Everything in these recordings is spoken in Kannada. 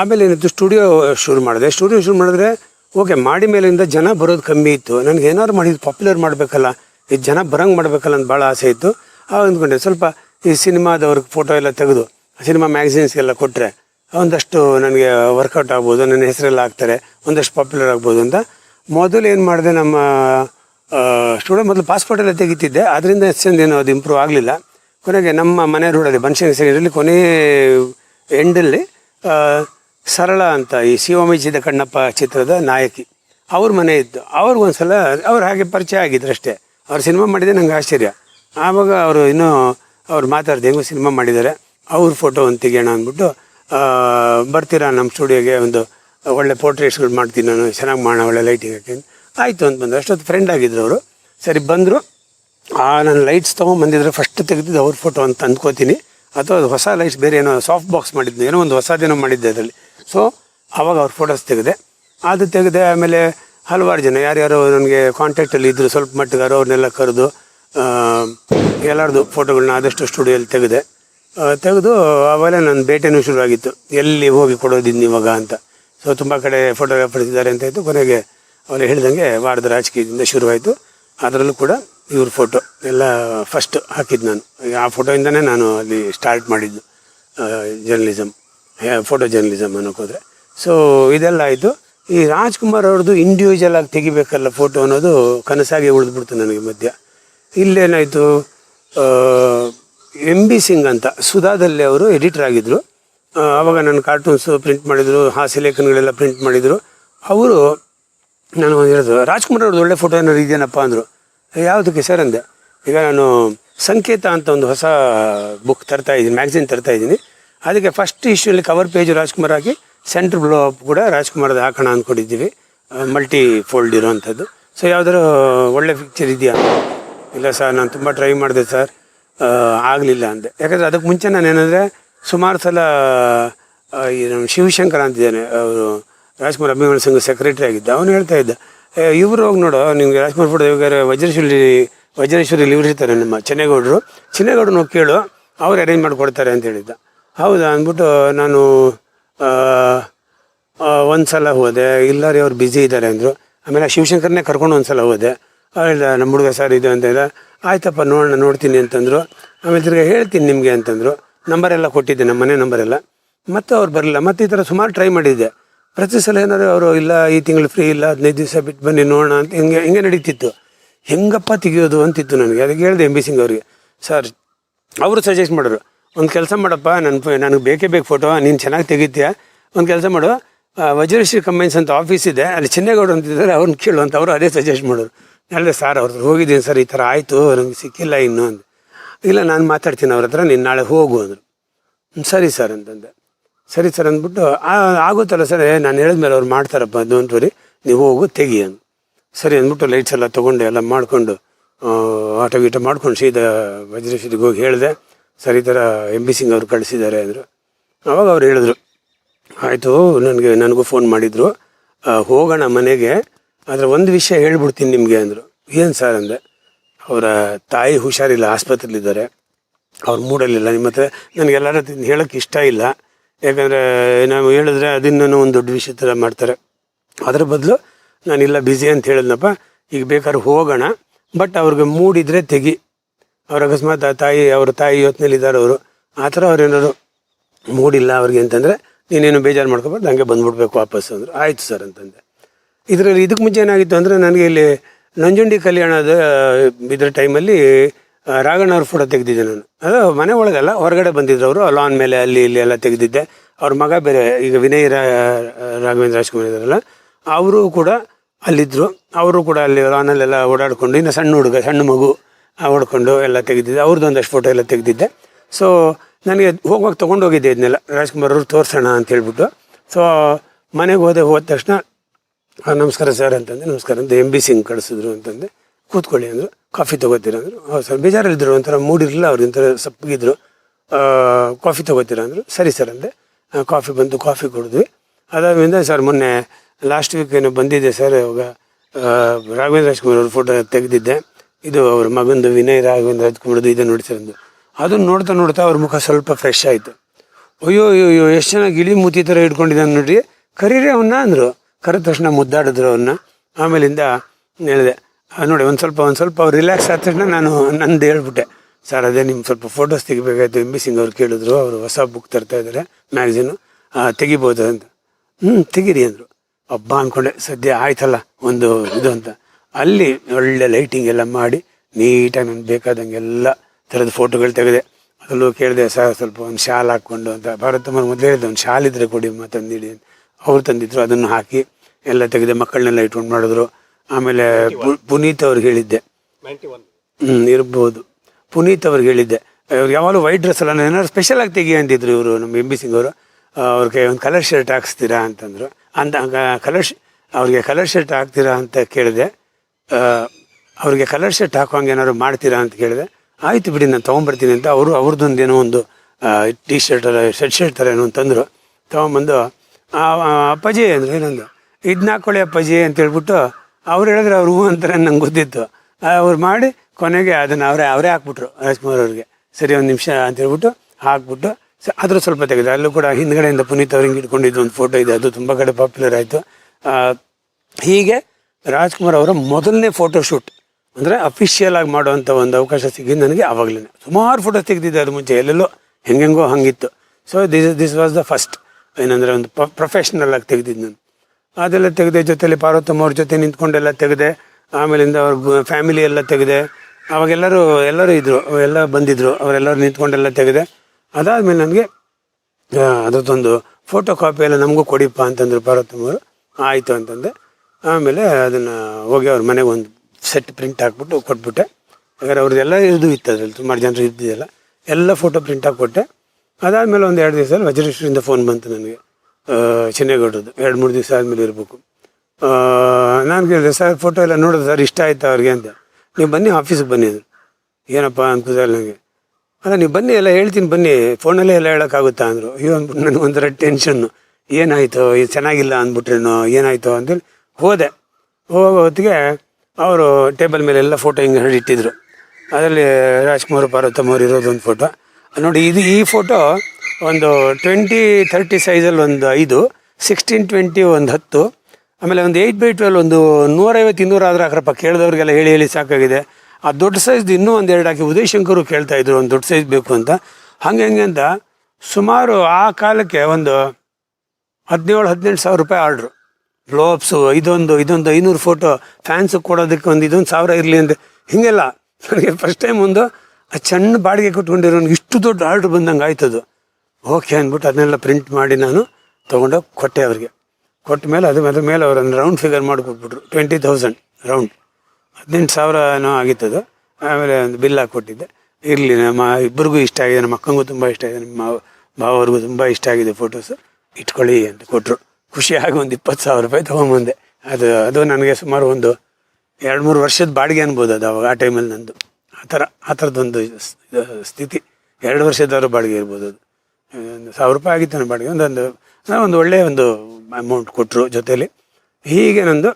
ಆಮೇಲೆ ಏನಿತ್ತು, ಸ್ಟುಡಿಯೋ ಶುರು ಮಾಡಿದೆ. ಸ್ಟುಡಿಯೋ ಶುರು ಮಾಡಿದ್ರೆ, ಓಕೆ, ಮಾಡಿ ಮೇಲಿಂದ ಜನ ಬರೋದು ಕಮ್ಮಿ ಇತ್ತು. ನನಗೆ ಏನಾದ್ರು ಮಾಡಿ ಪಾಪ್ಯುಲರ್ ಮಾಡಬೇಕಲ್ಲ, ಈ ಜನ ಬರಂಗೆ ಮಾಡಬೇಕಲ್ಲ ಅಂತ ಭಾಳ ಆಸೆ ಇತ್ತು. ಆವಾಗ ಅಂದ್ಕೊಂಡೆ, ಸ್ವಲ್ಪ ಈ ಸಿನಿಮಾದವ್ರಿಗೆ ಫೋಟೋ ಎಲ್ಲ ತೆಗೆದು ಸಿನಿಮಾ ಮ್ಯಾಗ್ಝಿನ್ಸ್ಗೆಲ್ಲ ಕೊಟ್ಟರೆ ಒಂದಷ್ಟು ನನಗೆ ವರ್ಕೌಟ್ ಆಗ್ಬೋದು, ನನ್ನ ಹೆಸರೆಲ್ಲ ಹಾಕ್ತಾರೆ, ಒಂದಷ್ಟು ಪಾಪ್ಯುಲರ್ ಆಗ್ಬೋದು ಅಂತ. ಮೊದಲು ಏನು ಮಾಡಿದೆ, ನಮ್ಮ ಸ್ಟೂಡೆಂಟ್ ಮೊದಲು ಪಾಸ್ಪೋರ್ಟ್ ಎಲ್ಲ ತೆಗಿತಿದ್ದೆ. ಅದರಿಂದ ಹೆಚ್ಚಿಂದೇನು ಅದು ಇಂಪ್ರೂವ್ ಆಗಲಿಲ್ಲ. ಕೊನೆಗೆ ನಮ್ಮ ಮನೆ ರೋಡಲ್ಲಿ ಬನಶಂಕರಿ ಸೈಡಲ್ಲಿ ಕೊನೆ ಎಂಡಲ್ಲಿ ಸರಳ ಅಂತ ಈ ಶಿವಮಜ್ಜಿದ ಕಣ್ಣಪ್ಪ ಚಿತ್ರದ ನಾಯಕಿ. ಅವ್ರ ಮನೆ ಇತ್ತು ಅವ್ರಿಗೊಂದ್ಸಲ ಅವ್ರು ಹಾಗೆ ಪರಿಚಯ ಆಗಿದ್ರು ಅಷ್ಟೇ ಅವ್ರು ಸಿನಿಮಾ ಮಾಡಿದೆ ನಂಗೆ ಆಶ್ಚರ್ಯ. ಆವಾಗ ಅವರು ಇನ್ನೂ ಅವ್ರು ಮಾತಾಡ್ದೆ, ಹೆಂಗೋ ಸಿನಿಮಾ ಮಾಡಿದ್ದಾರೆ ಅವ್ರ ಫೋಟೋ ಒಂದು ತೆಗಿಯೋಣ ಅಂದ್ಬಿಟ್ಟು ಬರ್ತೀರಾ ನಮ್ಮ ಸ್ಟುಡಿಯೋಗೆ ಒಂದು ಒಳ್ಳೆ ಪೋರ್ಟ್ರೇಟ್ಸ್ಗಳು ಮಾಡ್ತೀನಿ ನಾನು, ಚೆನ್ನಾಗಿ ಮಾಡೋಣ ಒಳ್ಳೆ ಲೈಟಿಂಗ್ ಹಾಕಿ ಆಯಿತು ಅಂತ ಬಂದರು. ಅಷ್ಟೊತ್ತು ಫ್ರೆಂಡ್ ಆಗಿದ್ರು ಅವರು. ಸರಿ ಬಂದರು. ಆ, ನಾನು ಲೈಟ್ಸ್ ತೊಗೊಂಬಂದಿದ್ರೆ ಫಸ್ಟ್ ತೆಗೆದಿದ್ದು ಅವ್ರ ಫೋಟೋ ಅಂತ ಅಂದ್ಕೋತೀನಿ. ಅಥವಾ ಅದು ಹೊಸ ಲೈಟ್ಸ್ ಬೇರೆ ಏನೋ ಸಾಫ್ಟ್ ಬಾಕ್ಸ್ ಮಾಡಿದ್ದು ಏನೋ ಒಂದು ಹೊಸದೇನೋ ಮಾಡಿದ್ದೆ ಅದರಲ್ಲಿ. ಸೊ ಆವಾಗ ಅವ್ರ ಫೋಟೋಸ್ ತೆಗೆದೆ. ಅದು ತೆಗೆದೆ ಆಮೇಲೆ ಹಲವಾರು ಜನ, ಯಾರ್ಯಾರು ನನಗೆ ಕಾಂಟ್ಯಾಕ್ಟಲ್ಲಿ ಇದ್ದರು ಸ್ವಲ್ಪ ಮಟ್ಟಿಗಾರು ಅವ್ರನ್ನೆಲ್ಲ ಕರೆದು ಎಲ್ಲರದು ಫೋಟೋಗಳನ್ನ ಆದಷ್ಟು ಸ್ಟುಡಿಯೋಲಿ ತೆಗೆದೆ. ತೆಗೆದು, ಆಮೇಲೆ ನನ್ನ ಶುರು ಶುರುವಾಗಿತ್ತು. ಎಲ್ಲಿ ಹೋಗಿ ಕೊಡೋದಿದ್ದು ಇವಾಗ ಅಂತ. ಸೊ ತುಂಬ ಕಡೆ ಫೋಟೋಗ್ರಾಫರ್ ಇದ್ದಾರೆ ಅಂತ ಇತ್ತು ಕೊನೆಗೆ ಅವರು ಹೇಳಿದಂಗೆ ವಾರದ ರಾಜಕೀಯದಿಂದ ಶುರುವಾಯಿತು. ಅದರಲ್ಲೂ ಕೂಡ ಇವ್ರ ಫೋಟೋ ಎಲ್ಲ ಫಸ್ಟ್ ಹಾಕಿದ್ದು ನಾನು. ಆ ಫೋಟೋಯಿಂದನೇ ನಾನು ಅಲ್ಲಿ ಸ್ಟಾರ್ಟ್ ಮಾಡಿದ್ದು ಜರ್ನಲಿಸಮ್ ಫೋಟೋ ಜರ್ನಲಿಸಮ್ ಅನ್ನೋಕ್ಕೋದ್ರೆ ಸೊ ಇದೆಲ್ಲ ಆಯಿತು. ಈ ರಾಜ್ಕುಮಾರ್ ಅವ್ರದ್ದು ಇಂಡಿವಿಜುವಲ್ ಆಗಿ ತೆಗಿಬೇಕಲ್ಲ ಫೋಟೋ ಅನ್ನೋದು ಕನಸಾಗಿ ಉಳಿದ್ಬಿಡ್ತು ನನಗೆ ಮಧ್ಯ. ಇಲ್ಲೇನಾಯಿತು ಎಂ ಬಿ ಸಿಂಗ್ ಅಂತ ಸುಧಾದಲ್ಲಿ ಅವರು ಎಡಿಟರ್ ಆಗಿದ್ದರು ಆವಾಗ ನನ್ನ ಕಾರ್ಟೂನ್ಸು ಪ್ರಿಂಟ್ ಮಾಡಿದರು, ಹಾಸ್ಯ ಲೇಖನಗಳೆಲ್ಲ ಪ್ರಿಂಟ್ ಮಾಡಿದರು. ಅವರು, ನಾನು ಹೇಳಿದ್ರು, ರಾಜ್ಕುಮಾರ್ ಅವ್ರದ್ದು ಒಳ್ಳೆ ಫೋಟೋ ಏನಾದ್ರು ಇದೆಯೇನಪ್ಪ ಅಂದರು. ಯಾವುದಕ್ಕೆ ಸರ್ ಅಂದೆ? ಈಗ ನಾನು ಸಂಕೇತ ಅಂತ ಒಂದು ಹೊಸ ಬುಕ್ ತರ್ತಾ ಇದ್ದೀನಿ ಮ್ಯಾಗ್ಝಿನ್ ತರ್ತಾ ಇದ್ದೀನಿ. ಅದಕ್ಕೆ ಫಸ್ಟ್ ಇಶ್ಯೂಲಿ ಕವರ್ ಪೇಜ್ ರಾಜ್ಕುಮಾರ್ ಹಾಕಿ ಸೆಂಟ್ರ್ ಬ್ಲೋ ಅಪ್ ಕೂಡ ರಾಜ್ಕುಮಾರ್ದು ಹಾಕೋಣ ಅಂದ್ಕೊಂಡಿದ್ದೀವಿ ಮಲ್ಟಿ ಫೋಲ್ಡ್ ಇರೋವಂಥದ್ದು. ಸೊ ಯಾವ್ದಾದ್ರು ಒಳ್ಳೆ ಪಿಕ್ಚರ್ ಇದೆಯಾ? ಇಲ್ಲ ಸರ್, ನಾನು ತುಂಬ ಟ್ರೈ ಮಾಡಿದೆ ಸರ್. ಆಗಲಿಲ್ಲ ಅಂದೆ. ಯಾಕಂದರೆ ಅದಕ್ಕೆ ಮುಂಚೆ ನಾನು ಏನಂದರೆ ಸುಮಾರು ಸಲ ಈ ನಮ್ಮ ಶಿವಶಂಕರ್ ಅಂತಿದ್ದಾನೆ, ಅವರು ರಾಜ್ಕುಮಾರ್ ಅಭಿಮಾನ ಸಂಘ ಸೆಕ್ರೆಟರಿ ಆಗಿದ್ದ. ಅವನು ಹೇಳ್ತಾ ಇದ್ದ ಇವರು ಹೋಗಿ ನೋಡು, ನಿಮಗೆ ರಾಜ್ಕುಮಾರ್ ಫೋಟೋ ಇವಾಗ ವಜ್ರೇಶ್ವರಿ ವಜ್ರೇಶ್ವರಿ ಇವ್ರು ಇರ್ತಾರೆ ನಮ್ಮ ಚೆನ್ನೇಗೌಡರು. ಚೆನ್ನೇಗೌಡ್ರು ಹೋಗಿ ಕೇಳು, ಅವ್ರು ಅರೇಂಜ್ ಮಾಡಿಕೊಡ್ತಾರೆ ಅಂತ ಹೇಳಿದ್ದ. ಹೌದಾ ಅಂದ್ಬಿಟ್ಟು ನಾನು ಒಂದು ಸಲ ಹೋದೆ. ಇಲ್ಲ ರೀ ಅವ್ರು ಬ್ಯುಸಿ ಇದ್ದಾರೆ ಅಂದರು. ಆಮೇಲೆ ಶಿವಶಂಕರನ್ನೇ ಶಿವಶಂಕರ್ನೇ ಕರ್ಕೊಂಡು ಒಂದು ಸಲ ಹೋದೆ ಇಲ್ಲ, ನಮ್ಮ ಹುಡುಗ ಸರ್ ಇದು ಅಂತ ಹೇಳಿದ. ಆಯ್ತಪ್ಪ, ನೋಡೋಣ, ನೋಡ್ತೀನಿ ಅಂತಂದರು. ಆಮೇಲೆ ತಿರ್ಗಿ ಹೇಳ್ತೀನಿ ನಿಮಗೆ ಅಂತಂದರು. ನಂಬರೆಲ್ಲ ಕೊಟ್ಟಿದ್ದೆ, ನಮ್ಮ ಮನೆ ನಂಬರೆಲ್ಲ ಮತ್ತೆ ಅವ್ರು ಬರಲಿಲ್ಲ. ಮತ್ತೆ ಈ ಥರ ಸುಮಾರು ಟ್ರೈ ಮಾಡಿದ್ದೆ. ಪ್ರತಿ ಸಲ ಏನಾದ್ರು ಅವರು, ಇಲ್ಲ, ಈ ತಿಂಗಳು ಫ್ರೀ ಇಲ್ಲ, ಹದಿನೈದು ದಿವಸ ಬಿಟ್ಟು ಬನ್ನಿ, ನೋಡೋಣ, ಅಂತ ಹಿಂಗೆ ಹಿಂಗೆ ನಡೀತಿತ್ತು. ಹೆಂಗಪ್ಪ ತೆಗಿಯೋದು ಅಂತಿತ್ತು ನನಗೆ. ಅದಕ್ಕೆ ಹೇಳಿದೆ ಎಂ ಬಿ ಸಿಂಗ್ ಅವರಿಗೆ, ಸರ್, ಅವರು ಸಜೆಸ್ಟ್ ಮಾಡೋರು ಒಂದು ಕೆಲಸ ಮಾಡಪ್ಪ ನನ್ನ ನನಗೆ ಬೇಕೇ ಬೇಕು ಫೋಟೋ ನೀನು ಚೆನ್ನಾಗಿ ತೆಗಿತೀಯ? ಒಂದು ಕೆಲಸ ಮಾಡು ವಜ್ರಶ್ರೀ ಕಂಬೈನ್ಸ್ ಅಂತ ಆಫೀಸ್ ಇದೆ, ಅಲ್ಲಿ ಚೆನ್ನೇಗೌಡರು ಅಂತಿದ್ದಾರೆ ಅವ್ರನ್ನ ಕೇಳು, ಅಂತ ಅವರು ಅದೇ ಸಜೆಸ್ಟ್ ಮಾಡೋರು ಹೇಳಿದೆ ಸರ್ ಅವ್ರ ಹತ್ರ ಹೋಗಿದ್ದೀನಿ ಸರ್ ಈ ಥರ ಆಯಿತು ನನಗೆ ಸಿಕ್ಕಿಲ್ಲ ಇನ್ನೂ ಅಂತ ಇಲ್ಲ, ನಾನು ಮಾತಾಡ್ತೀನಿ ಅವ್ರ ಹತ್ರ, ನೀನು ನಾಳೆ ಹೋಗು, ಅಂದರು. ಸರಿ ಸರ್ ಅಂತಂದೆ. ಸರಿ ಸರ್ ಅಂದ್ಬಿಟ್ಟು ಆಗುತ್ತಲ್ಲ ಸರ್ ನಾನು ಹೇಳಿದ್ಮೇಲೆ ಅವ್ರು ಮಾಡ್ತಾರಪ್ಪ, ಅದು ವರಿ ನೀವು ಹೋಗು, ತೆಗಿ ಅಂತ. ಸರಿ ಅಂದ್ಬಿಟ್ಟು ಲೈಟ್ಸ್ ಎಲ್ಲ ತೊಗೊಂಡು, ಎಲ್ಲ ಮಾಡಿಕೊಂಡು ಆಟೋ ಗೀಟ ಮಾಡ್ಕೊಂಡು ಸೀದಾ ವಜ್ರೇಶ್ವರಿಗೆ ಹೋಗಿ ಹೇಳಿದೆ, ಸರ್ ಈ ಥರ ಎಂ ಬಿ ಸಿಂಗ್ ಅವ್ರು ಕಳಿಸಿದ್ದಾರೆ ಅಂದರು. ಅವಾಗ ಅವ್ರು ಹೇಳಿದ್ರು, ಆಯಿತು, ನನಗೆ, ನನಗೂ ಫೋನ್ ಮಾಡಿದರು ಹೋಗೋಣ ಮನೆಗೆ, ಆದರೆ ಒಂದು ವಿಷಯ ಹೇಳ್ಬಿಡ್ತೀನಿ ನಿಮಗೆ ಅಂದರು. ಏನು ಸರ್? ಅಂದೆ. ಅವರ ತಾಯಿ ಹುಷಾರಿಲ್ಲ, ಆಸ್ಪತ್ರೆಲಿದ್ದಾರೆ. ಅವ್ರ ಮೂಡಲಿಲ್ಲ ನಿಮ್ಮ ಹತ್ರ ನನಗೆ ಎಲ್ಲರ ಹತ್ರ ಹೇಳೋಕ್ಕೆ ಇಷ್ಟ ಇಲ್ಲ. ಯಾಕಂದರೆ ನಾವು ಹೇಳಿದ್ರೆ ಅದಿನ್ನೂ ಒಂದು ದೊಡ್ಡ ವಿಷಯ ಥರ ಮಾಡ್ತಾರೆ. ಅದ್ರ ಬದಲು ನಾನಿಲ್ಲ ಬ್ಯುಸಿ ಅಂತ ಹೇಳಿದ್ನಪ್ಪ, ಈಗ ಬೇಕಾದ್ರೆ ಹೋಗೋಣ. ಬಟ್ ಅವ್ರಿಗೆ ಮೂಡಿದ್ರೆ ತೆಗಿ. ಅವ್ರ ಅಕಸ್ಮಾತ್ ಆ ತಾಯಿ, ಅವ್ರ ತಾಯಿ ಇದ್ದಾರೆ ಅವರು. ಆ ಥರ ಅವ್ರೇನಾದ್ರು ಮೂಡಿಲ್ಲ ಅವ್ರಿಗೆ ಅಂತಂದರೆ ನೀನೇನು ಬೇಜಾರು ಮಾಡ್ಕೊಬಾರ್ದು, ಹಂಗೆ ಬಂದ್ಬಿಡ್ಬೇಕು ವಾಪಸ್ ಅಂದರು. ಆಯಿತು ಸರ್ ಅಂತಂದೆ. ಇದರಲ್ಲಿ ಇದಕ್ಕೆ ಮುಂಚೆ ಏನಾಗಿತ್ತು ಅಂದರೆ ನನಗೆ ಇಲ್ಲಿ ನಂಜುಂಡಿ ಕಲ್ಯಾಣದ ಇದ್ರ ಟೈಮಲ್ಲಿ ರಾಘಣ್ಣ ಅವ್ರ ಫೋಟೋ ತೆಗೆದಿದ್ದೆ ನಾನು. ಅದು ಮನೆ ಒಳಗಲ್ಲ, ಹೊರಗಡೆ ಬಂದಿದ್ರು ಅವರು ಲಾನ್ ಮೇಲೆ, ಅಲ್ಲಿ, ಇಲ್ಲಿ ಎಲ್ಲ ತೆಗೆದಿದ್ದೆ. ಅವ್ರ ಮಗ ಬೇರೆ, ಈಗ ವಿನಯ್ ರಾಘವೇಂದ್ರ ರಾಜ್ಕುಮಾರ್ ಇದ್ದಾರಲ್ಲ, ಅವರು ಕೂಡ ಅಲ್ಲಿದ್ದರು ಅವರು ಕೂಡ ಅಲ್ಲಿ ಲಾನಲ್ಲೆಲ್ಲ ಓಡಾಡಿಕೊಂಡು, ಇನ್ನು ಸಣ್ಣ ಹುಡುಗ, ಸಣ್ಣ ಮಗು ಓಡ್ಕೊಂಡು ಎಲ್ಲ ತೆಗೆದಿದ್ದೆ. ಅವ್ರದ್ದು ಒಂದಷ್ಟು ಫೋಟೋ ಎಲ್ಲ ತೆಗೆದಿದ್ದೆ. ಸೊ ನನಗೆ ಹೋಗುವಾಗ ತೊಗೊಂಡೋಗಿದ್ದೆ ಇದನ್ನೆಲ್ಲ ರಾಜ್ಕುಮಾರ್ ಅವರು ತೋರಿಸೋಣ ಅಂತ ಹೇಳ್ಬಿಟ್ಟು. ಸೊ ಮನೆಗೆ ಹೋದೆ ಹೋದ ತಕ್ಷಣ ನಮಸ್ಕಾರ ಸರ್ ಅಂತಂದೆ. ನಮಸ್ಕಾರ ಅಂತ ಎಂ ಬಿ ಸಿಂಗ್ ಕಳಿಸಿದ್ರು ಅಂತಂದೆ. ಕೂತ್ಕೊಳ್ಳಿ ಅಂದರು ಕಾಫಿ ತೊಗೋತೀರ ಅಂದರು. ಹೌದು ಸರ್ ಬೇಜಾರಲ್ಲಿದ್ದರು ಒಂಥರ ಮೂಡಿರಲಿಲ್ಲ ಅವ್ರಿಗೆ ಒಂಥರ ಸಪ್ಪಗಿದ್ರು. ಕಾಫಿ ತಗೋತೀರ ಅಂದರು. ಸರಿ ಸರ್ ಅಂದೆ. ಕಾಫಿ ಬಂತು ಕಾಫಿ ಕುಡಿದ್ವಿ. ಅದಾದ್ಮೇಲೆ ಸರ್ ಮೊನ್ನೆ ಲಾಸ್ಟ್ ವೀಕ್ ಏನೋ ಬಂದಿದ್ದೆ ಸರ್, ಇವಾಗ ರಾಘವೇಂದ್ರ ರಾಜ್ಕುಮಾರ್ ಅವ್ರ ಫೋಟೋ ತೆಗೆದಿದ್ದೆ. ಇದು ಅವ್ರ ಮಗಂದು ವಿನಯ್ ರಾಘವೇಂದ್ರ ರಾಜ್ಕುಮಾರ್ದು ಇದೆ ನೋಡಿ ಸರ್ ಅಂದು ಅದನ್ನು ನೋಡ್ತಾ ನೋಡ್ತಾ ಅವ್ರ ಮುಖ ಸ್ವಲ್ಪ ಫ್ರೆಶ್ ಆಯಿತು. ಅಯ್ಯೋ ಅಯ್ಯೋ ಅಯ್ಯೋ, ಎಷ್ಟು ಚೆನ್ನಾಗಿ ಗಿಳಿ ಮೂತಿ ಥರ ಇಟ್ಕೊಂಡಿದ್ದಾನೆ ನೋಡಿ ಕರೀರಿ ಅವನ್ನ ಅಂದರು. ಕರೆದ ತಕ್ಷಣ ಮುದ್ದಾಡಿದ್ರು ಅವನ್ನ ಆಮೇಲಿಂದ ಹೇಳಿದೆ ನೋಡಿ, ಒಂದು ಸ್ವಲ್ಪ ಒಂದು ಸ್ವಲ್ಪ ಅವ್ರು ರಿಲ್ಯಾಕ್ಸ್ ಆದ ತಕ್ಷಣ ನಾನು ನಂದು ಹೇಳ್ಬಿಟ್ಟೆ. ಸರ್, ಅದೇ ನಿಮ್ಮ ಸ್ವಲ್ಪ ಫೋಟೋಸ್ ತೆಗಿಬೇಕಾಯ್ತು. ಎಂ ಬಿ ಸಿಂಗ್ ಅವ್ರು ಕೇಳಿದ್ರು. ಅವರು ಹೊಸ ಬುಕ್ ತರ್ತಾ ಇದ್ದಾರೆ ಮ್ಯಾಗ್ಝಿನು ತೆಗಿಬೋದು ಅಂತ. ಹ್ಞೂ ತೆಗೀರಿ, ಅಂದರು. ಹಬ್ಬ ಅಂದ್ಕೊಂಡೆ ಸದ್ಯ ಆಯ್ತಲ್ಲ ಒಂದು ಇದು ಅಂತ. ಅಲ್ಲಿ ಒಳ್ಳೆ ಲೈಟಿಂಗ್ ಎಲ್ಲ ಮಾಡಿ, ನೀಟಾಗಿ ನನಗೆ ಬೇಕಾದಂಗೆ ಎಲ್ಲ ಥರದ ಫೋಟೋಗಳು ತೆಗೆದೆ. ಅದರಲ್ಲೂ ಕೇಳಿದೆ, ಸರ್, ಸ್ವಲ್ಪ ಒಂದು ಶಾಲ್ ಹಾಕ್ಕೊಂಡು ಅಂತ. ಭಾರತ ಮೊದಲು ಹೇಳಿದೆ ಒಂದು ಶಾಲ್ ಇದ್ರೆ ಕೊಡಿ ಅಮ್ಮ ತಂದಿಡಿ ಅವ್ರು ತಂದಿದ್ರು, ಅದನ್ನು ಹಾಕಿ ಎಲ್ಲ ತೆಗೆದೆ ಮಕ್ಕಳನ್ನೆಲ್ಲ ಇಟ್ಕೊಂಡು ಮಾಡಿದ್ರು. ಆಮೇಲೆ ಪುನೀತ್ ಅವ್ರಿಗೆ ಹೇಳಿದ್ದೆ. ಹ್ಮ್ ಇರ್ಬೋದು. ಪುನೀತ್ ಅವ್ರಿಗೆ ಹೇಳಿದ್ದೆ. ಇವ್ರು ಯಾವಾಗಲೂ ವೈಟ್ ಡ್ರೆಸ್ ಅಲ್ಲ ಏನಾದ್ರು ಸ್ಪೆಷಲ್ ಆಗಿ ತೆಗಿ ಅಂತಿದ್ರು ಇವರು ನಮ್ಮ ಎಂ ಬಿ ಸಿಂಗ್ ಅವರು. ಅವ್ರಿಗೆ ಒಂದು ಕಲರ್ ಶರ್ಟ್ ಹಾಕ್ಸ್ತೀರಾ ಅಂತಂದ್ರು. ಅಂತ ಕಲರ್ ಅವ್ರಿಗೆ ಕಲರ್ ಶರ್ಟ್ ಹಾಕ್ತೀರಾ ಅಂತ ಕೇಳಿದೆ. ಅವ್ರಿಗೆ ಕಲರ್ ಶರ್ಟ್ ಹಾಕುವಂಗೆ ಏನಾದ್ರು ಮಾಡ್ತೀರಾ ಅಂತ ಕೇಳಿದೆ. ಆಯ್ತು ಬಿಡಿ ನಾನು ತೊಗೊಂಬರ್ತೀನಿ ಅಂತ ಅವರು ಅವ್ರದ್ದೊಂದು ಏನೋ ಒಂದು ಟಿ ಶರ್ಟ್ ಶರ್ಟ್ ಶರ್ಟ್ ಥರ ಏನೋ ತಂದರು. ತೊಗೊಂಬಂದು ಅಪ್ಪಾಜಿ ಅಂದರು ಏನೊಂದು ಇದನ್ನ ಹಾಕೊಳ್ಳಿ ಅಪ್ಪಾಜಿ ಅಂತ ಹೇಳ್ಬಿಟ್ಟು ಅವ್ರು ಹೇಳಿದ್ರೆ ಅವ್ರು ಹ್ಞೂ ಅಂತಾರೆ ನಂಗೆ ಗೊತ್ತಿತ್ತು. ಅವ್ರು ಮಾಡಿ ಕೊನೆಗೆ ಅದನ್ನು ಅವರೇ ಅವರೇ ಹಾಕ್ಬಿಟ್ರು, ರಾಜ್ಕುಮಾರ್ ಅವ್ರಿಗೆ. ಸರಿ, ಒಂದು ನಿಮಿಷ ಅಂತ ಹೇಳ್ಬಿಟ್ಟು ಹಾಕ್ಬಿಟ್ಟು ಸ- ಅದ್ರ ಸ್ವಲ್ಪ ತೆಗೆದು, ಅಲ್ಲೂ ಕೂಡ ಹಿಂದ್ಗಡೆಯಿಂದ ಪುನೀತ್ ಅವ್ರಿಗೆ ಇಟ್ಕೊಂಡಿದ್ದು ಒಂದು ಫೋಟೋ ಇದೆ, ಅದು ತುಂಬ ಕಡೆ ಪಾಪ್ಯುಲರ್ ಆಯಿತು. ಹೀಗೆ ರಾಜ್ಕುಮಾರ್ ಅವರ ಮೊದಲನೇ ಫೋಟೋ ಶೂಟ್ ಅಂದರೆ ಅಫಿಷಿಯಲ್ ಆಗಿ ಮಾಡುವಂಥ ಒಂದು ಅವಕಾಶ ಸಿಕ್ಕಿದ್ದು ನನಗೆ ಆವಾಗಲೇ ಸುಮಾರು ಫೋಟೋ ತೆಗೆದಿದ್ದೆ ಅದು ಮುಂಚೆ, ಎಲ್ಲೆಲ್ಲೋ ಹೆಂಗೆಂಗೋ ಹಂಗಿತ್ತು. So this this was the first ಏನಂದರೆ ಒಂದು ಪ್ರೊಫೆಷ್ನಲ್ ಆಗಿ ತೆಗೆದಿದ್ದು ನಾನು. ಅದೆಲ್ಲ ತೆಗೆದೆ, ಜೊತೆಲಿ ಪಾರ್ವತಮ್ಮ ಅವ್ರ ಜೊತೆ ನಿಂತ್ಕೊಂಡೆಲ್ಲ ತೆಗೆದೆ, ಆಮೇಲಿಂದ ಅವ್ರ ಫ್ಯಾಮಿಲಿ ಎಲ್ಲ ತೆಗೆದೆ, ಅವಾಗೆಲ್ಲರೂ, ಎಲ್ಲರೂ ಇದ್ರು, ಎಲ್ಲ ಬಂದಿದ್ರು, ಅವರೆಲ್ಲರೂ ನಿಂತ್ಕೊಂಡೆಲ್ಲ ತೆಗೆದೆ. ಅದಾದ್ಮೇಲೆ ನನಗೆ ಅದ್ರದ್ದೊಂದು ಫೋಟೋ ಕಾಪಿ ಎಲ್ಲ ನಮಗೂ ಕೊಡಿಪ್ಪ ಅಂತಂದ್ರು ಪಾರ್ವತಮ್ಮ ಅವರು ಆಯಿತು ಅಂತಂದೆ. ಆಮೇಲೆ ಅದನ್ನು ಹೋಗಿ ಅವ್ರ ಮನೆಗೆ ಒಂದು ಸೆಟ್ ಪ್ರಿಂಟ್ ಹಾಕ್ಬಿಟ್ಟು ಕೊಟ್ಬಿಟ್ಟೆ. ಯಾಕಂದ್ರೆ ಅವ್ರದ್ದೆಲ್ಲ ಇದು ಇತ್ತು ಅದ್ರಲ್ಲಿ, ಸುಮಾರು ಜನರು ಇದ್ದಿದ್ದೆಲ್ಲ. ಎಲ್ಲ ಫೋಟೋ ಪ್ರಿಂಟ್ ಹಾಕಿ ಕೊಟ್ಟೆ ಅದಾದಮೇಲೆ ಒಂದು ಎರಡು ದಿವಸದಲ್ಲಿ ವಜ್ರೇಶ್ವರಿಂದ ಫೋನ್ ಬಂತು ನನಗೆ. ಚಿನ್ನೇಗೌಡರದ್ದು. ಎರಡು, ಮೂರು ದಿವಸ ಆದಮೇಲೆ ಇರಬೇಕು. ನಾನು ಕೇಳಿದೆ, ಸರ್ ಫೋಟೋ ಎಲ್ಲ ನೋಡಿದೆ ಸರ್ ಇಷ್ಟ ಆಯ್ತು ಅವ್ರಿಗೆ ಅಂತ? ನೀವು ಬನ್ನಿ ಆಫೀಸಿಗೆ ಬನ್ನಿ ಅದು. ಏನಪ್ಪ? ಅಂತ ಕೂದಲ್ಲ ನನಗೆ. ಅಲ್ಲ, ನೀವು ಬನ್ನಿ, ಎಲ್ಲ ಹೇಳ್ತೀನಿ, ಬನ್ನಿ. ಫೋನಲ್ಲೇ ಎಲ್ಲ ಹೇಳೋಕ್ಕಾಗುತ್ತಾ? ಅಂದರು. ಅಯ್ಯೋ ನನಗೆ ಒಂಥರ ಟೆನ್ಷನ್ನು ಏನಾಯಿತು, ಇದು ಚೆನ್ನಾಗಿಲ್ಲ ಅಂದ್ಬಿಟ್ರೇನೋ, ಏನಾಯಿತು ಅಂತೇಳಿ ಹೋದೆ. ಹೋಗೋ ಹೊತ್ತಿಗೆ ಅವರು ಟೇಬಲ್ ಮೇಲೆ ಎಲ್ಲ ಫೋಟೋ ಹಿಂಗೆ ಹಿಡಿಟ್ಟಿದ್ರು ಅದರಲ್ಲಿ ರಾಜ್ಕುಮಾರ್, ಪಾರ್ವತಮ್ಮ ಅವ್ರು ಇರೋದು ಒಂದು ಫೋಟೋ ನೋಡಿ, ಇದು ಈ ಫೋಟೋ ಒಂದು ಟ್ವೆಂಟಿ ಥರ್ಟಿ ಸೈಜಲ್ಲಿ ಒಂದು ಐದು ಸಿಕ್ಸ್ಟೀನ್ ಟ್ವೆಂಟಿ ಒಂದು ಹತ್ತು, ಆಮೇಲೆ ಒಂದು ಏಯ್ಟ್ ಬೈ ಟ್ವೆಲ್ ಒಂದು ನೂರೈವತ್ತು, ಇನ್ನೂರು ಆದ್ರೆ ಹಾಕ್ರಪ್ಪ. ಕೇಳಿದವ್ರಿಗೆಲ್ಲ ಹೇಳಿ ಹೇಳಿ ಸಾಕಾಗಿದೆ. ಆ ದೊಡ್ಡ ಸೈಜ್ ಇನ್ನೂ ಒಂದು ಎರಡು ಹಾಕಿ ಉದಯ್ ಶಂಕರು ಕೇಳ್ತಾ ಇದ್ರು, ಒಂದು ದೊಡ್ಡ ಸೈಜ್ ಬೇಕು ಅಂತ. ಹಂಗೆ ಹಂಗೆ ಅಂತ ಸುಮಾರು ಆ ಕಾಲಕ್ಕೆ ಒಂದು ಹದಿನೇಳು, ಹದಿನೆಂಟು ಸಾವಿರ ರೂಪಾಯಿ ಆರ್ಡ್ರು. ಗ್ಲೋಬ್ಸು, ಇದೊಂದು ಇದೊಂದು ಐನೂರು ಫೋಟೋ ಫ್ಯಾನ್ಸ್ ಕೊಡೋದಕ್ಕೆ ಒಂದು ಇದೊಂದು ಸಾವಿರ ಇರಲಿ ಅಂತ. ಹೀಗೆಲ್ಲ. ನನಗೆ ಫಸ್ಟ್ ಟೈಮ್ ಒಂದು ಆ ಸಣ್ಣ ಬಾಡಿಗೆ ಕೊಟ್ಕೊಂಡಿರೋ ಇಷ್ಟು ದೊಡ್ಡ ಆರ್ಡ್ರ್ ಬಂದಂಗೆ ಆಯ್ತದು. ಓಕೆ ಅಂದ್ಬಿಟ್ಟು ಅದನ್ನೆಲ್ಲ ಪ್ರಿಂಟ್ ಮಾಡಿ ನಾನು ತೊಗೊಂಡೋಗಿ ಕೊಟ್ಟೆ ಅವ್ರಿಗೆ. ಕೊಟ್ಟ ಮೇಲೆ ಅದು ಅದ್ರ ಮೇಲೆ ಅವ್ರು ರೌಂಡ್ ಫಿಗರ್ ಮಾಡಿಕೊಟ್ಬಿಟ್ರು. ಟ್ವೆಂಟಿ ತೌಸಂಡ್ ರೌಂಡ್ ಹದಿನೆಂಟು ಸಾವಿರ ಏನೋ ಆಗಿತ್ತದು ಆಮೇಲೆ ಒಂದು ಬಿಲ್ ಹಾಕ್ಕೊಟ್ಟಿದ್ದೆ ಇರಲಿ, ನಮ್ಮ ಇಬ್ಬರಿಗೂ ಇಷ್ಟ ಆಗಿದೆ, ನಮ್ಮ ಅಕ್ಕಂಗೂ ತುಂಬ ಇಷ್ಟ ಆಗಿದೆ, ನಮ್ಮ ಮಾವ, ಭಾವರಿಗೂ ತುಂಬ ಇಷ್ಟ ಆಗಿದೆ ಫೋಟೋಸು ಇಟ್ಕೊಳ್ಳಿ ಅಂತ ಕೊಟ್ಟರು ಖುಷಿಯಾಗಿ ಒಂದು ಇಪ್ಪತ್ತು ಸಾವಿರ ರೂಪಾಯಿ ತೊಗೊಂಬಂದೆ ಅದು ಅದು ನನಗೆ ಸುಮಾರು ಒಂದು ಎರಡು ಮೂರು ವರ್ಷದ ಬಾಡಿಗೆ ಅನ್ಬೋದು ಅದು ಅವಾಗ ಆ ಟೈಮಲ್ಲಿ ನಂದು. ಆ ಥರ, ಆ ಥರದ್ದೊಂದು ಸ್ಥಿತಿ. ಎರಡು ವರ್ಷದವರ ಬಾಡಿಗೆ ಇರ್ಬೋದು ಅದು. ಒಂದು ಸಾವಿರ ರೂಪಾಯಿ ಆಗಿತ್ತು ನನ್ನ ಬಾಡಿಗೆ. ಒಂದೊಂದು ಒಂದು ಒಳ್ಳೆಯ ಒಂದು ಅಮೌಂಟ್ ಕೊಟ್ಟರು ಜೊತೆಯಲ್ಲಿ ಹೀಗೆ ನಂದು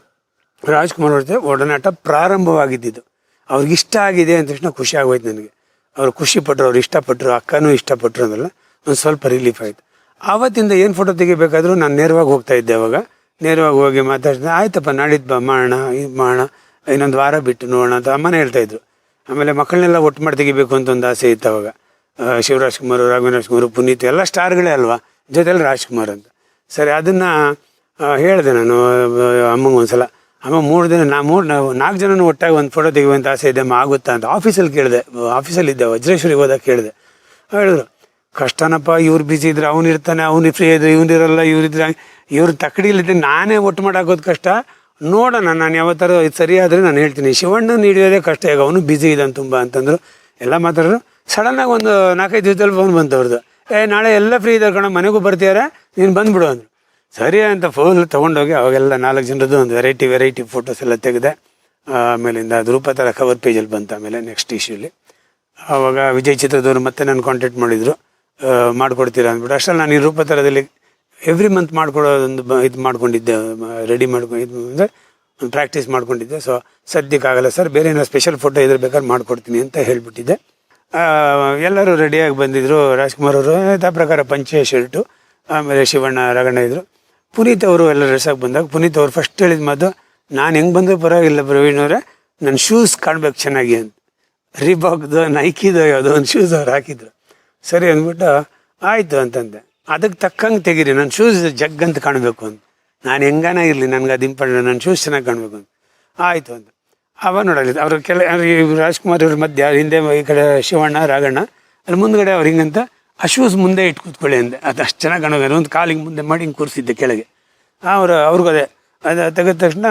ರಾಜ್ಕುಮಾರ್ ಅವ್ರ ಜೊತೆ ಒಡನಾಟ ಪ್ರಾರಂಭವಾಗಿದ್ದಿದ್ದು. ಅವ್ರಿಗೆ ಇಷ್ಟ ಆಗಿದೆ ಅಂದ ತಕ್ಷಣ ಖುಷಿ ಆಗೋಯ್ತು ನನಗೆ. ಅವ್ರು ಖುಷಿ ಪಟ್ಟರು ಅವ್ರು ಇಷ್ಟಪಟ್ಟರು ಅಕ್ಕನೂ ಇಷ್ಟಪಟ್ಟರು ಅಂದ್ರಲ್ಲ, ಒಂದು ಸ್ವಲ್ಪ ರಿಲೀಫ್ ಆಯಿತು. ಆವತ್ತಿಂದ ಏನು ಫೋಟೋ ತೆಗಿಬೇಕಾದ್ರೂ ನಾನು ನೇರವಾಗಿ ಹೋಗ್ತಾ ಇದ್ದೆ ಅವಾಗ. ನೇರವಾಗಿ ಹೋಗಿ ಮಾತಾಡ್ತಿದ್ದೆ, ಆಯ್ತಪ್ಪ ನಾಡಿದ್ದು ಬಾ ಮಾಡೋಣ ಇದು ಮಾಡೋಣ ಇನ್ನೊಂದು ವಾರ ಬಿಟ್ಟು ನೋಡೋಣ ಅಂತ ಅಮ್ಮನೇ ಹೇಳ್ತಾಯಿದ್ರು ಆಮೇಲೆ ಮಕ್ಕಳನ್ನೆಲ್ಲ ಒಟ್ಟು ಮಾಡಿ ತೆಗಿಬೇಕು ಅಂತ ಒಂದು ಆಸೆ ಇತ್ತು ಅವಾಗ. ಶಿವರಾಜ್ ಕುಮಾರ್, ರಾಘವೇಂದ್ರ ಕುಮಾರ್, ಪುನೀತ್ ಎಲ್ಲ ಸ್ಟಾರ್ಗಳೇ ಅಲ್ವಾ? ಜೊತೆಲಿ ರಾಜ್ಕುಮಾರ್ ಅಂತ. ಸರಿ, ಅದನ್ನು ಹೇಳಿದೆ ನಾನು ಅಮ್ಮಂಗೆ ಒಂದ್ಸಲ. ಅಮ್ಮ ಮೂರು ದಿನ, ನಾ ಮೂರು, ನಾವು ನಾಲ್ಕು ಜನನು ಒಟ್ಟಾಗಿ ಒಂದು ಫೋಟೋ ತೆಗೆಯುವಂಥ ಆಸೆ ಇದೆ, ಅಮ್ಮ ಆಗುತ್ತಾ ಅಂತ. ಆಫೀಸಲ್ಲಿ ಕೇಳಿದೆ ಆಫೀಸಲ್ಲಿ ಇದ್ದೆ, ವಜ್ರೇಶ್ವರಿಗೆ ಹೋದಾಗ ಕೇಳಿದೆ. ಹೇಳಿದ್ರು, ಕಷ್ಟನಪ್ಪ, ಇವ್ರು ಬಿಸಿ ಇದ್ರೆ ಅವ್ನು ಇರ್ತಾನೆ, ಅವ್ನು ಫ್ರೀ ಇದ್ರೆ ಇವ್ನು ಇರಲ್ಲ, ಇವ್ರ ಇವ್ರು ತಕ್ಕಡಿಲಿದ್ದೆ ನಾನೇ ಒಟ್ಟು ಮಾಡಾಕೋದು ಕಷ್ಟ. ನೋಡೋಣ, ನಾನು ಯಾವತ್ತಾರು ಇದು ಸರಿಯಾದರೆ ನಾನು ಹೇಳ್ತೀನಿ. ಶಿವಣ್ಣನ ಹಿಡಿಯೋದೇ ಕಷ್ಟ, ಈಗ ಅವನು ಬ್ಯುಸಿ ಇದ್ದಾನೆ ತುಂಬ ಅಂತಂದ್ರು. ಎಲ್ಲ ಮಾತಾಡಿದ್ರು ಸಡನ್ನಾಗಿ ಒಂದು ನಾಲ್ಕೈದು ದಿವಸದಲ್ಲಿ ಫೋನ್ ಬಂತು ಅವ್ರದ್ದು. ಏ, ನಾಳೆ ಎಲ್ಲ ಫ್ರೀ ಇದ್ದಾರೆ ಕಣ, ಮನೆಗೂ ಬರ್ತೀಯಾರ? ನೀನು ಬಂದ್ಬಿಡು ಅಂದರು. ಸರಿ ಅಂತ ಫೋನ್ ತೊಗೊಂಡೋಗಿ ಅವಾಗೆಲ್ಲ ನಾಲ್ಕು ಜನರದ್ದು ಒಂದು ವೆರೈಟಿ ವೆರೈಟಿ ಫೋಟೋಸ್ ಎಲ್ಲ ತೆಗೆದೆ, ಆಮೇಲಿಂದ ಅದು ರೂಪತರ ಕವರ್ ಪೇಜಲ್ಲಿ ಬಂತು ಆಮೇಲೆ ನೆಕ್ಸ್ಟ್ ಇಶ್ಯೂಲಿ ಆವಾಗ ವಿಜಯ್ ಚಿತ್ರದವರು ಮತ್ತೆ ನಾನು ಕಾಂಟ್ಯಾಕ್ಟ್ ಮಾಡಿದರು. ಮಾಡಿಕೊಡ್ತೀರಾ ಅಂದ್ಬಿಟ್ಟು. ಅಷ್ಟರಲ್ಲಿ ನಾನು ಈ ಎವ್ರಿ ಮಂತ್ ಮಾಡ್ಕೊಡೋದೊಂದು ಇದು ಮಾಡ್ಕೊಂಡಿದ್ದೆ ರೆಡಿ ಮಾಡ್ಕೊಂಡು ಇದು ಅಂದರೆ ಒಂದು ಪ್ರಾಕ್ಟೀಸ್ ಮಾಡ್ಕೊಂಡಿದ್ದೆ ಸೊ ಸದ್ಯಕ್ಕಾಗಲ್ಲ ಸರ್, ಬೇರೆ ಏನೋ ಸ್ಪೆಷಲ್ ಫೋಟೋ ಇದ್ರೆ ಬೇಕಾದ್ರೆ ಮಾಡ್ಕೊಡ್ತೀನಿ ಅಂತ ಹೇಳಿಬಿಟ್ಟಿದ್ದೆ. ಎಲ್ಲರೂ ರೆಡಿಯಾಗಿ ಬಂದಿದ್ರು, ರಾಜ್ಕುಮಾರ್ ಅವರು. ಯಥಾ ಪ್ರಕಾರ ಪಂಚೆ ಶರ್ಟು, ಆಮೇಲೆ ಶಿವಣ್ಣ ರಗಣ್ಣ ಇದ್ರು. ಪುನೀತ್ ಅವರು ಎಲ್ಲ ರೆಸಾಗಿ ಬಂದಾಗ, ಪುನೀತ್ ಅವರು ಫಸ್ಟ್ ಹೇಳಿದ ಮಾತು, ನಾನು ಹೆಂಗೆ ಬಂದರೂ ಪರವಾಗಿಲ್ಲ ಪ್ರವೀಣ್ ಅವರೇ ನನ್ನ ಶೂಸ್ ಕಾಣ್ಬೇಕು ಚೆನ್ನಾಗಿ ಅಂತ. ರಿಬಾಕ್ದು ನೈಕಿದು ಯಾವುದೋ ಒಂದು ಶೂಸ್ ಅವ್ರು ಹಾಕಿದ್ರು. ಸರಿ ಅಂದ್ಬಿಟ್ಟು, ಆಯಿತು ಅಂತಂದೆ. ಅದಕ್ಕೆ ತಕ್ಕಂಗೆ ತೆಗೀರಿ ನನ್ನ ಶೂಸ್ ಜಗ್ ಅಂತ ಕಾಣಬೇಕು ಅಂತ. ನಾನು ಹೆಂಗಾನ ಇರಲಿ, ನನಗೆ ಅದು ಇಂಪಾರ್ಟೆಂಟ್ ನನ್ನ ಶೂಸ್ ಚೆನ್ನಾಗಿ ಕಾಣಬೇಕು ಅಂತ. ಆಯಿತು ಅಂತ ಅವ ನೋಡಲಿ ಅವ್ರ ಕೆಲ ರಾಜ್ಕುಮಾರ್ ಇವ್ರ ಮಧ್ಯ ಹಿಂದೆ ಈ ಕಡೆ ಶಿವಣ್ಣ, ರಾಘಣ್ಣ ಅಲ್ಲಿ ಮುಂದ್ಗಡೆ ಅವ್ರು ಹಿಂಗಂತ ಆ ಶೂಸ್ ಮುಂದೆ ಇಟ್ಟು ಕೂತ್ಕೊಳ್ಳಿ ಅಂದೆ. ಅದು ಅಷ್ಟು ಚೆನ್ನಾಗಿ ಕಾಣೋದು. ಒಂದು ಕಾಲಿಗೆ ಮುಂದೆ ಮಾಡಿ ಹಿಂಗೆ ಕೂರಿಸಿದ್ದೆ ಕೆಳಗೆ. ಅವರು, ಅವ್ರಿಗೂ ಅದೇ. ಅದು ತೆಗೆದ ತಕ್ಷಣ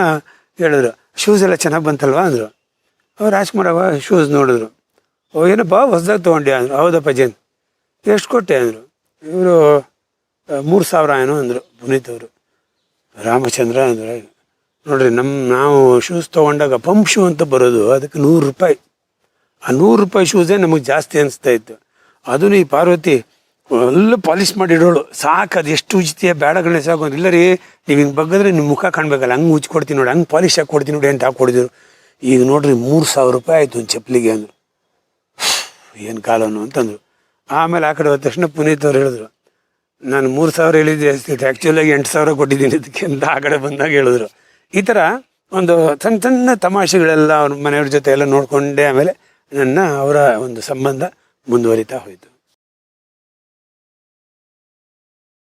ಹೇಳಿದ್ರು ಶೂಸ್ ಎಲ್ಲ ಚೆನ್ನಾಗಿ ಬಂತಲ್ವಾ? ಅಂದರು. ಅವ್ರು ರಾಜ್ಕುಮಾರ್ ಅವ ಶೂಸ್ ನೋಡಿದ್ರು. ಓ, ಏನಪ್ಪ, ಹೊಸ್ದಾಗಿ ತೊಗೊಂಡೆ ಅಂದರು. ಹೌದಪ್ಪ ಜೇನ್, ಎಷ್ಟು ಕೊಟ್ಟೆ? ಅಂದರು. ಇವರು, ಮೂರು ಸಾವಿರ ಏನೋ ಅಂದರು, ಪುನೀತ್ ಅವರು. ರಾಮಚಂದ್ರ ಅಂದರೆ. ನೋಡ್ರಿ ನಮ್ಮ ನಾವು ಶೂಸ್ ತೊಗೊಂಡಾಗ ಪಂಪ್ ಶೂ ಅಂತ ಬರೋದು, ಅದಕ್ಕೆ ನೂರು ರೂಪಾಯಿ. ಆ ನೂರು ರೂಪಾಯಿ ಶೂಸೇ ನಮಗೆ ಜಾಸ್ತಿ ಅನಿಸ್ತಾ ಇತ್ತು. ಅದೂ ಈ ಪಾರ್ವತಿ ಎಲ್ಲ ಪಾಲಿಶ್ ಮಾಡಿಡೋಳು ಸಾಕು, ಅದು ಎಷ್ಟು ಉಚಿತೀಯ ಬೇಡ ಗಣೇಶ ಅಂದ್ರೆ ಇಲ್ಲ ರೀ ನೀವು ಹಿಂಗೆ ಬಗ್ಗದ್ರೆ ನಿಮ್ಮ ಮುಖ ಕಾಣಬೇಕಲ್ಲ, ಹಂಗೆ ಉಚ್ಚಿ ಕೊಡ್ತೀನಿ ನೋಡಿ, ಹಂಗೆ ಪಾಲಿಶ್ ಹಾಕಿ ಕೊಡ್ತೀನಿ ನೋಡಿ ಅಂತ ಹಾಕೊಡಿದ್ರು. ಈಗ ನೋಡ್ರಿ, ಮೂರು ಸಾವಿರ ರೂಪಾಯಿ ಆಯಿತು ಒಂದು ಚಪ್ಪಲಿಗೆ ಅಂದರು. ಏನು ಕಾಲನು ಅಂತಂದರು. ಆಮೇಲೆ ಆ ಕಡೆ ಹೋದ ತಕ್ಷಣ ಪುನೀತ್ ಅವ್ರು ಹೇಳಿದ್ರು, ನಾನು ಮೂರು ಸಾವಿರ ಹೇಳಿದ್ದೆ ಆ್ಯಕ್ಚುಲಾಗಿ ಎಂಟು ಸಾವಿರ ಕೊಟ್ಟಿದ್ದೀನಿ ಅದಕ್ಕೆ ಅಂತ ಆ ಕಡೆ ಬಂದಾಗ ಹೇಳಿದ್ರು. ಈ ಥರ ಒಂದು ಸಣ್ಣ ಸಣ್ಣ ತಮಾಷೆಗಳೆಲ್ಲ ಅವ್ರ ಮನೆಯವ್ರ ಜೊತೆ ಎಲ್ಲ ನೋಡಿಕೊಂಡೆ ಆಮೇಲೆ ನನ್ನ ಅವರ ಒಂದು ಸಂಬಂಧ ಮುಂದುವರಿತಾ ಹೋಯಿತು.